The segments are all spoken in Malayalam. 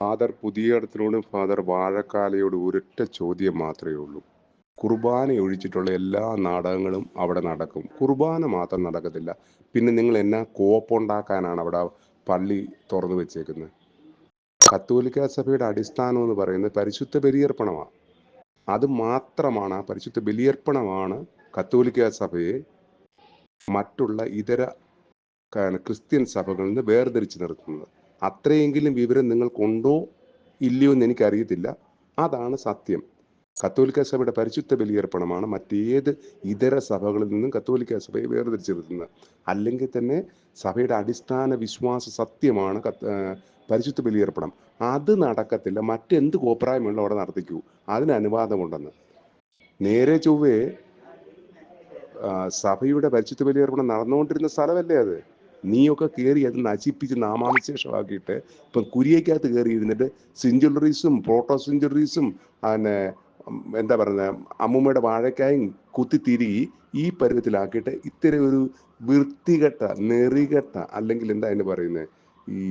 ഫാദർ പുതിയ പുതിയടത്തിനോടും ഫാദർ വാഴക്കാലയോട് ഒരൊറ്റ ചോദ്യം മാത്രമേ ഉള്ളൂ. കുർബാന ഒഴിച്ചിട്ടുള്ള എല്ലാ നാടകങ്ങളും അവിടെ നടക്കും. കുർബാന മാത്രം നടക്കത്തില്ല. പിന്നെ നിങ്ങൾ എന്നാ കോപ്പുണ്ടാക്കാനാണ് അവിടെ പള്ളി തുറന്നു വെച്ചേക്കുന്നത്? കത്തോലിക്ക സഭയുടെ അടിസ്ഥാനം എന്ന് പറയുന്നത് പരിശുദ്ധ ബലിയർപ്പണമാണ് അത് മാത്രമാണ് ആ പരിശുദ്ധ ബലിയർപ്പണമാണ് കത്തോലിക്ക സഭയെ മറ്റുള്ള ഇതര ക്രിസ്ത്യൻ സഭകളിൽ നിന്ന് വേർതിരിച്ച് നിർത്തുന്നത്. അത്രയെങ്കിലും വിവരം നിങ്ങൾക്കുണ്ടോ ഇല്ലയോ എന്ന് എനിക്കറിയത്തില്ല. അതാണ് സത്യം. കത്തോലിക്ക സഭയുടെ പരിശുദ്ധ ബലിയർപ്പണമാണ് മറ്റേത് ഇതര സഭകളിൽ നിന്നും കത്തോലിക്ക സഭയെ വേർതിരിച്ചു നിർത്തുന്നത് അല്ലെങ്കിൽ തന്നെ സഭയുടെ അടിസ്ഥാന വിശ്വാസ സത്യമാണ് പരിശുദ്ധ ബലിയർപ്പണം. അത് നടക്കത്തില്ല. മറ്റെന്ത് കോപ്രായമുള്ള അവിടെ നടത്തിക്കൂ. അതിന് അനുവാദമുണ്ടെന്ന്. നേരെ ചൊവ്വേ സഭയുടെ പരിശുദ്ധ ബലിയർപ്പണം നടന്നുകൊണ്ടിരുന്ന സ്ഥലമല്ലേ അത്? നീയൊക്കെ കയറി അത് നശിപ്പിച്ച് നാമാവിശേഷമാക്കിയിട്ട് ഇപ്പം കുരിയക്കകത്ത് കയറി ഇരുന്നിട്ട് സെഞ്ചുറീസും പ്രോട്ടോ സെഞ്ചുറീസും പിന്നെ എന്താ പറയുന്നത് അമ്മൂമ്മയുടെ വാഴക്കായും കുത്തിത്തിരികി ഈ പരുവത്തിലാക്കിയിട്ട് ഇത്തരം ഒരു വൃത്തികെട്ട നെറികെട്ട അല്ലെങ്കിൽ എന്താ അതിന് പറയുന്നത് ഈ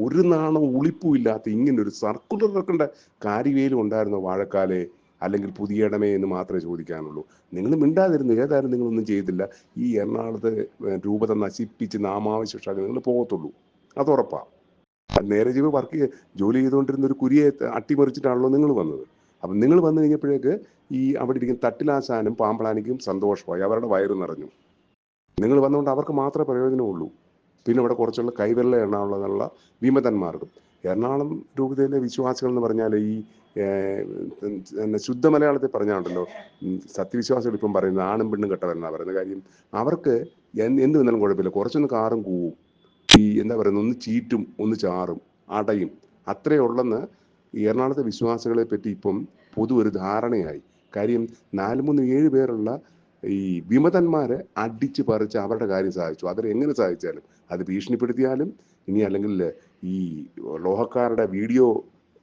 ഒരു നാണം ഉളിപ്പും ഇല്ലാത്ത ഇങ്ങനെ ഒരു സർക്കുലർ ഇറക്കേണ്ട കാര്യവേലും ഉണ്ടായിരുന്നു വാഴക്കാലെ? അല്ലെങ്കിൽ പുതിയ ഇടമേ എന്ന് മാത്രമേ ചോദിക്കാനുള്ളൂ. നിങ്ങൾ മിണ്ടാതിരുന്നു ഏതായാലും നിങ്ങളൊന്നും ചെയ്തില്ല. ഈ എറണാകുളത്ത് രൂപത നശിപ്പിച്ച് നാമാവശേഷമാക്കി നിങ്ങൾ പോകത്തുള്ളൂ. അത് ഉറപ്പാണ് നേരെ ജീവ വർക്ക് ജോലി ചെയ്തുകൊണ്ടിരുന്ന ഒരു കുരിയെ അട്ടിമറിച്ചിട്ടാണല്ലോ നിങ്ങൾ വന്നത്. അപ്പം നിങ്ങൾ വന്നു കഴിഞ്ഞപ്പോഴേക്ക് ഈ അവിടെ ഇരിക്കുന്ന തട്ടിലാശാനും പാമ്പളാനിക്കും സന്തോഷമായി. അവരുടെ വയറ് നിറഞ്ഞു. നിങ്ങൾ വന്നുകൊണ്ട് അവർക്ക് മാത്രമേ പ്രയോജനമുള്ളൂ. പിന്നെ ഇവിടെ കുറച്ചുള്ള കൈവെള്ള എറണാകുളത്തുള്ള വിമതന്മാർക്കും. എറണാകുളം രൂപതയിലെ വിശ്വാസികൾ എന്ന് പറഞ്ഞാൽ ഈ ശുദ്ധ മലയാളത്തിൽ പറഞ്ഞാണ്ടല്ലോ സത്യവിശ്വാസികൾ ഇപ്പം പറയുന്നത് ആണും പെണ്ണും കെട്ടവരെന്നാണ് പറയുന്നത് കാര്യം. അവർക്ക് എന്ത് വന്നാലും കുഴപ്പമില്ല. കുറച്ചൊന്ന് കാറും കൂവും. ഈ എന്താ പറയുന്നത്? ഒന്ന് ചീറ്റും ഒന്ന് ചാറും അടയും. അത്രേ ഉള്ളെന്ന് എറണാകുളത്തെ വിശ്വാസികളെ പറ്റി ഇപ്പം പൊതു ഒരു ധാരണയായി. കാര്യം നാല് മൂന്ന് ഏഴ് പേരുള്ള ഈ വിമതന്മാരെ അടിച്ച് പറിച്ച് അവരുടെ കാര്യം സാധിച്ചു അവരെങ്ങനെ സാധിച്ചാലും അത് ഭീഷണിപ്പെടുത്തിയാലും ഇനി അല്ലെങ്കിൽ ഈ ലോഹക്കാരുടെ വീഡിയോ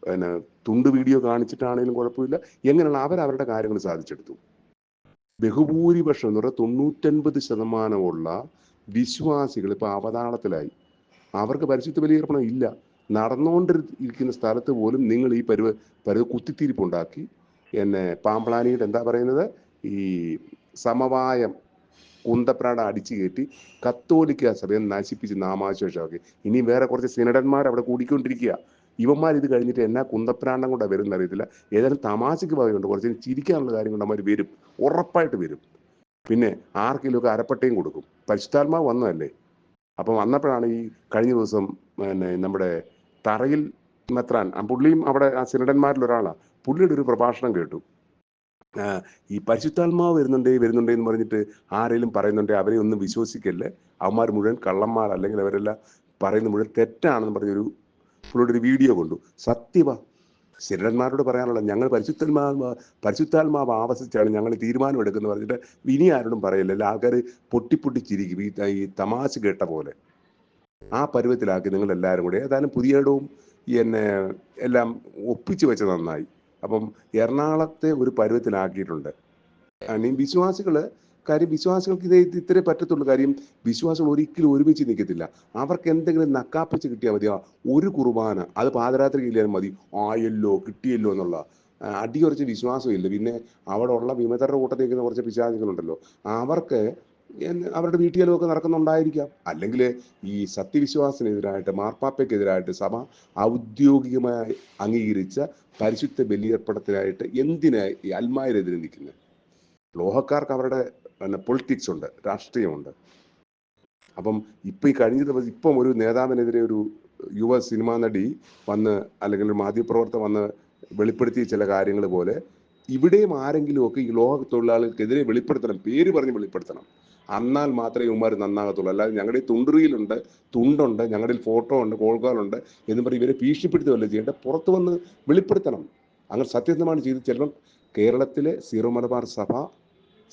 പിന്നെ തുണ്ട് വീഡിയോ കാണിച്ചിട്ടാണെങ്കിലും കുഴപ്പമില്ല. എങ്ങനെയുള്ള അവരവരുടെ കാര്യങ്ങൾ സാധിച്ചെടുത്തു. ബഹുഭൂരിപക്ഷം എന്ന് പറഞ്ഞാൽ തൊണ്ണൂറ്റൻപത് ശതമാനമുള്ള വിശ്വാസികൾ ഇപ്പൊ അവതാളത്തിലായി. അവർക്ക് പരിശുദ്ധ ബലിയർപ്പണം ഇല്ല. നടന്നുകൊണ്ടിരിക്കുന്ന സ്ഥലത്ത് പോലും നിങ്ങൾ ഈ പരുവ പരുവ കുത്തിത്തിരിപ്പുണ്ടാക്കി. എന്നെ പാമ്പളാനിയുടെ എന്താ പറയുന്നത്? ഈ സമവായം കുന്തപ്രാട അടിച്ചു കയറ്റി കത്തോലിക്ക സഭയെ നശിപ്പിച്ച് നാമാശേഷമാക്കി. ഇനി വേറെ കുറച്ച് സിനഡന്മാർ അവിടെ കൂടിക്കൊണ്ടിരിക്കുക. ഇവന്മാർ ഇത് കഴിഞ്ഞിട്ട് എന്നാ കുന്തപ്രാണ്ടം കൊണ്ട് വരുന്ന അറിയത്തില്ല. ഏതായാലും തമാശയ്ക്ക് പറയുന്നുണ്ട് കുറച്ച് ചിരിക്കാനുള്ള കാര്യം കൊണ്ട് അവന്മാർ വരും. ഉറപ്പായിട്ട് വരും. പിന്നെ ആർക്കെങ്കിലുമൊക്കെ അരപ്പട്ടയും കൊടുക്കും. പരിശുദ്ധാത്മാവ് വന്നതല്ലേ? അപ്പം വന്നപ്പോഴാണ് ഈ കഴിഞ്ഞ ദിവസം പിന്നെ നമ്മുടെ തറയിൽ മെത്രാൻ പുള്ളിയും അവിടെ ആ സിനഡന്മാരിൽ ഒരാളാണ് പുള്ളിയുടെ ഒരു പ്രഭാഷണം കേട്ടു. ഈ പരിശുദ്ധാത്മാവ് വരുന്നുണ്ടേ വരുന്നുണ്ടേ എന്ന് പറഞ്ഞിട്ട് ആരെങ്കിലും പറയുന്നുണ്ടേ അവരെ ഒന്നും വിശ്വസിക്കല്ലേ? അവന്മാർ മുഴുവൻ കള്ളന്മാർ അല്ലെങ്കിൽ അവരെല്ലാം പറയുന്ന മുഴുവൻ തെറ്റാണെന്ന് പറഞ്ഞൊരു പുള്ളിയുടെ ഒരു വീഡിയോ കൊണ്ടു. സത്യവ. ശരീരന്മാരോട് പറയാനുള്ള ഞങ്ങൾ പരിശുദ്ധന്മാ പരിശുദ്ധാത്മാവ് ആവസിച്ചാണ് ഞങ്ങൾ തീരുമാനം എടുക്കുന്നത് പറഞ്ഞിട്ട് ഇനി ആരോടും പറയില്ല. അല്ല ആൾക്കാർ പൊട്ടിപ്പൊട്ടിച്ചിരിക്കും ഈ ഈ തമാശ കേട്ട പോലെ. ആ പരുവത്തിലാക്കി നിങ്ങൾ എല്ലാവരും കൂടി ഏതായാലും പുതിയ ഇടവും എന്നെ എല്ലാം ഒപ്പിച്ചു വെച്ച നന്നായി. അപ്പം എറണാകുളത്തെ ഒരു പരുവത്തിലാക്കിയിട്ടുണ്ട്. വിശ്വാസികൾ കാര്യം വിശ്വാസികൾക്ക് ഇതേ ഇത് ഇത്രേ പറ്റത്തുള്ളൂ. കാര്യം വിശ്വാസികൾ ഒരിക്കലും ഒരുമിച്ച് നിൽക്കത്തില്ല. അവർക്ക് എന്തെങ്കിലും നക്കാപ്പിച്ച് കിട്ടിയാൽ മതി ഒരു കുർബാന. അത് പാതരാത്രി ഇല്ലാലും മതി. ആയല്ലോ കിട്ടിയല്ലോ എന്നുള്ള. അടിയുറച്ച് വിശ്വാസം വിശ്വാസമില്ല. പിന്നെ അവിടെ ഉള്ള വിമതരുടെ കൂട്ടത്തിൽ നിൽക്കുന്ന കുറച്ച് പിശാചികളുണ്ടല്ലോ. അവർക്ക് അവരുടെ വീട്ടിലും ഒക്കെ നടക്കുന്നുണ്ടായിരിക്കാം. അല്ലെങ്കിൽ ഈ സത്യവിശ്വാസത്തിനെതിരായിട്ട് മാർപ്പാപ്പയ്ക്കെതിരായിട്ട് സഭ ഔദ്യോഗികമായി അംഗീകരിച്ച പരിശുദ്ധ ബലിയർപ്പണത്തിനായിട്ട് എന്തിനായി അൽമാരെതിരെ നിൽക്കുന്നത് ലോഹക്കാർക്ക് അവരുടെ പിന്നെ പൊളിറ്റിക്സ് ഉണ്ട് രാഷ്ട്രീയമുണ്ട്. അപ്പം ഇപ്പം ഈ കഴിഞ്ഞ ദിവസം ഇപ്പം ഒരു നേതാവിനെതിരെ ഒരു യുവ സിനിമാ നടി വന്ന് അല്ലെങ്കിൽ ഒരു മാധ്യമപ്രവർത്തകർ വന്ന് വെളിപ്പെടുത്തിയ ചില കാര്യങ്ങൾ പോലെ ഇവിടെയും ആരെങ്കിലും ഒക്കെ ഈ ലോക തൊഴിലാളികൾക്കെതിരെ വെളിപ്പെടുത്തണം പേര് പറഞ്ഞ് വെളിപ്പെടുത്തണം. എന്നാൽ മാത്രമേ ഇവന്മാർ നന്നാകത്തുള്ളൂ. അല്ലാതെ ഞങ്ങളുടെ തുണ്ടുറിയിലുണ്ട് തുണ്ടുണ്ട് ഞങ്ങളുടെ ഫോട്ടോ ഉണ്ട് കോൾക്കാലുണ്ട് എന്ന് പറഞ്ഞ് ഇവരെ ഭീഷണിപ്പെടുത്തുകയല്ല ചെയ്യേണ്ട പുറത്ത് വന്ന് വെളിപ്പെടുത്തണം. അങ്ങനെ സത്യസന്ധമാണ് ചെയ്ത് ചിലപ്പം കേരളത്തിലെ സീറോ മലബാർ സഭ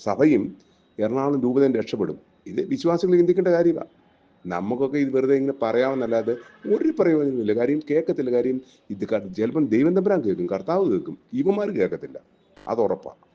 സഭയും എറണാകുളം രൂപതയും രക്ഷപ്പെടും. ഇത് വിശ്വാസികൾ ചിന്തിക്കേണ്ട കാര്യമാണ് നമുക്കൊക്കെ ഇത് വെറുതെ ഇങ്ങനെ പറയാമെന്നല്ലാതെ ഒരു പ്രയോജനമില്ല കാര്യം കേൾക്കത്തില്ല. കാര്യം ഇത് ചിലപ്പം ദൈവം തമ്പുരാൻ കേൾക്കും. കർത്താവ് കേൾക്കും. ഇവന്മാർ കേൾക്കത്തില്ല. അത് ഉറപ്പാണ്